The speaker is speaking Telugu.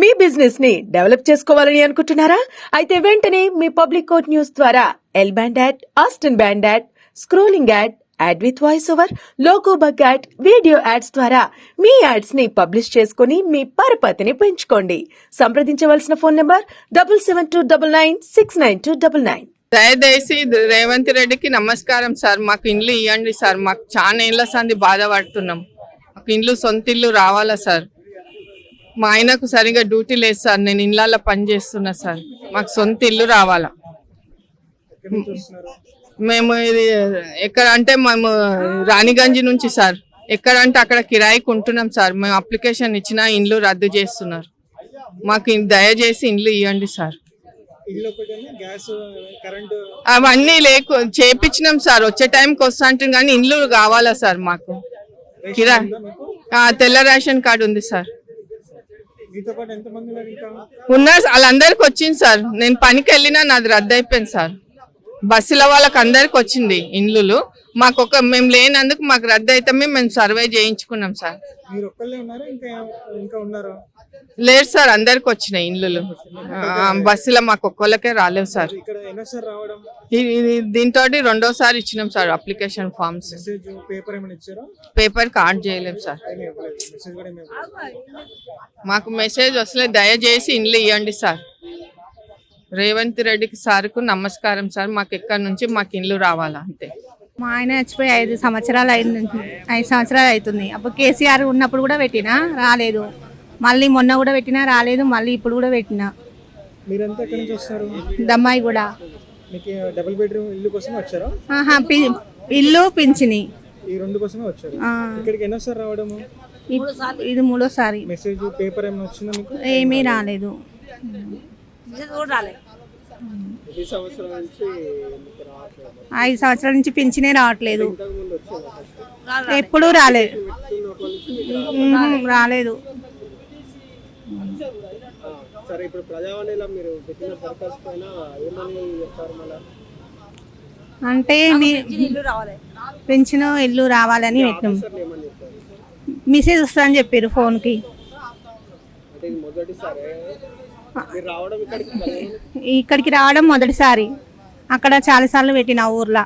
మీ బిజినెస్ని డెవలప్ చేసుకోవాలని అనుకుంటున్నారా? అయితే వెంటనే మీ పబ్లిక్ కోర్ట్ న్యూస్ ద్వారా L band ad Aston band ad scrolling ad ad with voice over logo bug ad video ads ద్వారా మీ యాడ్స్ని పబ్లిష్ చేసుకుని మీ పరపతిని పెంచుకోండి. సంప్రదించవలసిన phone number double seven two double nine six nine two double nine. దయచేసి రేవంత్ రెడ్డికి నమస్కారం సార్. మాకు ఇండ్లు ఇవ్వండి సార్. మాకు చాలా ఏళ్ళ సంది బాధపడుతున్నాం. మాకు ఇండ్లు సొంత ఇల్లు రావాలా సార్? మా ఆయనకు సరిగా డ్యూటీ లేదు సార్. నేను ఇళ్ళల్లో పని చేస్తున్నా సార్. మాకు సొంత ఇల్లు రావాలా. మేము ఇది ఎక్కడ అంటే మేము రాణిగంజ్ నుంచి సార్. ఎక్కడ అంటే అక్కడ కిరాయికి ఉంటున్నాం సార్. మేము అప్లికేషన్ ఇచ్చినా ఇండ్లు రద్దు చేస్తున్నారు. మాకు దయచేసి ఇండ్లు ఇవ్వండి సార్. అవన్నీ లేకు చేపించినాం సార్. వచ్చే టైంకి వస్తా అంటాం కానీ ఇండ్లు కావాలా సార్ మాకు. కిరా తెల్ల రేషన్ కార్డు ఉంది సార్. ఉన్నారు వాళ్ళందరికి వచ్చింది సార్. నేను పనికి వెళ్ళినా నాది రద్దు అయిపోయింది సార్. బస్సుల వాళ్ళకి అందరికి వచ్చింది ఇండ్లు మాకు ఒక మేము లేనందుకు మాకు రద్దు అయితే మేము సర్వే చేయించుకున్నాం సార్. లేదు సార్ అందరికి వచ్చినాయి ఇండ్లు బస్సులో మాకు ఒక్కళ్ళకే రాలేవు సార్. దీంతో రెండోసారి ఇచ్చినాం sir application forms. Message paper card చేయలేము సార్. మాకు మెసేజ్ వస్తలే దయచేసి ఇండ్లు ఇవ్వండి సార్. రేవంత్ రెడ్డికి సార్కు నమస్కారం సార్. మాకు ఎక్కడి నుంచి మాకు ఇండ్లు రావాలా అంతే. మా ఆయన చచ్చిపోయి ఐదు సంవత్సరాలు అయింది. ఐదు సంవత్సరాలు అవుతుంది. అప్పుడు కేసీఆర్ ఉన్నప్పుడు కూడా పెట్టినా? రాలేదు. మళ్ళీ మొన్న కూడా పెట్టినా? రాలేదు. మళ్ళీ ఇప్పుడు కూడా పెట్టినా? మీరంతా ఎక్కడి నుంచి వస్తారు? దమ్మాయి కూడా. మీకు డబుల్ బెడ్రూమ్ ఇల్లు కోసమే వచ్చారా? ఆహా పి ఇల్లు పింఛని. ఈ రెండు కోసమే వచ్చారు. ఆ, ఇక్కడికి ఎన్నోసారి రావడము? ఇది మూడోసారి. మెసేజ్ పేపర్ ఏమైనా వచ్చిందా మీకు? ఏమీ రాలేదు. ఈ సంవత్సరం నుంచి మీకు రావట్లేదు? ఐదు సంవత్సరాల నుంచి పింఛనే రావట్లేదు. ఎప్పుడూ రాలేదు. రాలేదు. సరే ఇప్పుడు ప్రజావాణిలో మీరు పెట్టిన దరఖాస్తు పైన ఏమని చెప్పారు మళ్ళీ? అంటే మీ పెంచిన ఇల్లు రావాలని చెప్పారు మెసేజ్ వస్తుందని చెప్పారు ఫోన్కి. ఇక్కడికి ఇక్కడికి రావడం మొదటిసారి. అక్కడ చాలాసార్లు పెట్టిన ఊర్లో.